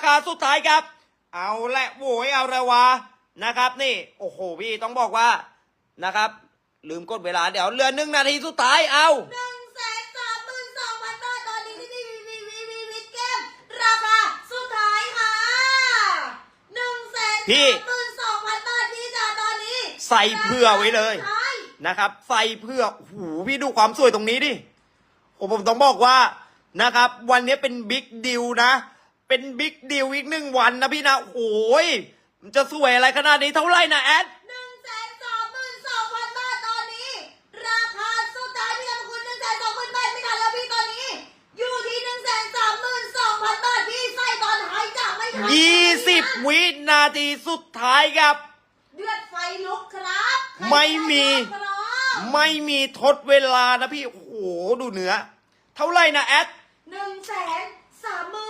ราคาสุดท้ายครับ เอาละโวยเอาละวะนะครับนี่โอ้โหพี่ต้องบอกว่านะครับ ลืมกดเวลาเดี๋ยวเหลือหนึ่งนาทีสุดท้ายเอาหนึ่งแสนสามหมื่นสองพันบาทตอนนี้ที่นี่วีวีวีวีวีเกมราคาสุดท้ายค่ะหนึ่งแสนพี่สามหมื่นสองพันบาทพี่จ๋าตอนนี้ ใส่เผื่อไว้เลยนะครับ ใส่เพื่อโอ้โหพี่ดูความสวยตรงนี้ดิโอ้ผมต้องบอกว่านะครับ วันนี้เป็นบิ๊กดิวนะ เป็นบิ๊กดิวอีกหนึ่งวันนะพี่นะ โอ้ยมันจะสวยอะไรขนาดนี้เท่าไหร่นะแอดหนึ่งแสนสองหมื่นสองพันบาทตอนนี้ ราคาสุดท้ายพี่กับคุณหนึ่งแสนสองหมื่นบาทไม่ทันแล้วพี่ตอนนี้ อยู่ที่หนึ่งแสนสามหมื่นสองพันบาทพี่ใส่ตอนหายจากไม่ทันยี่สิบวินาทีสุดท้ายครับ เดือดไฟลุกครับ ไม่มีใครได้ครับไม่มีทดเวลานะพี่ โอ้โห ดูเนื้อ เท่าไหร่นะแอดหนึ่งแสนสามหมื่นสองพันบาท